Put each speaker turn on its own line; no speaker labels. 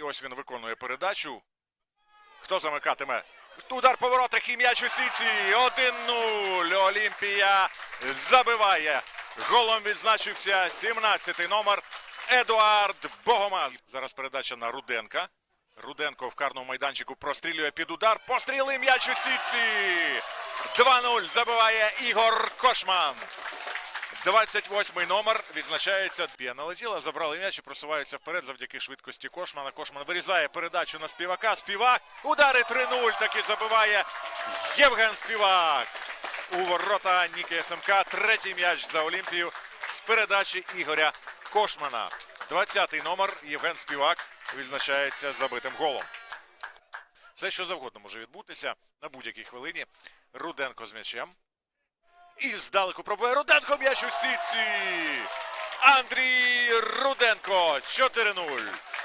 І ось він виконує передачу. Хто замикатиме? Удар по воротах і м'яч у сіці. 1-0. Олімпія забиває. Голом відзначився 17-й номер Едуард Богомаз. Зараз передача на Руденка. Руденко в карному майданчику прострілює під удар. Постріли м'яч у сітці. 2-0 забиває Ігор Кошман. 28-й номер відзначається. Бія налетіла, забрали м'яч і просуваються вперед завдяки швидкості Кошмана. Кошман вирізає передачу на співака. Співак. Удари 3-0. Таки забиває Євген Співак. У ворота Ніки СМК. Третій м'яч за Олімпію з передачі Ігоря Кошмана. 20-й номер Євген Співак відзначається забитим голом. Все, що завгодно може відбутися на будь-якій хвилині. Руденко з м'ячем. І здалеку пробує Руденко м'яч у сітці. Андрій Руденко 4-0.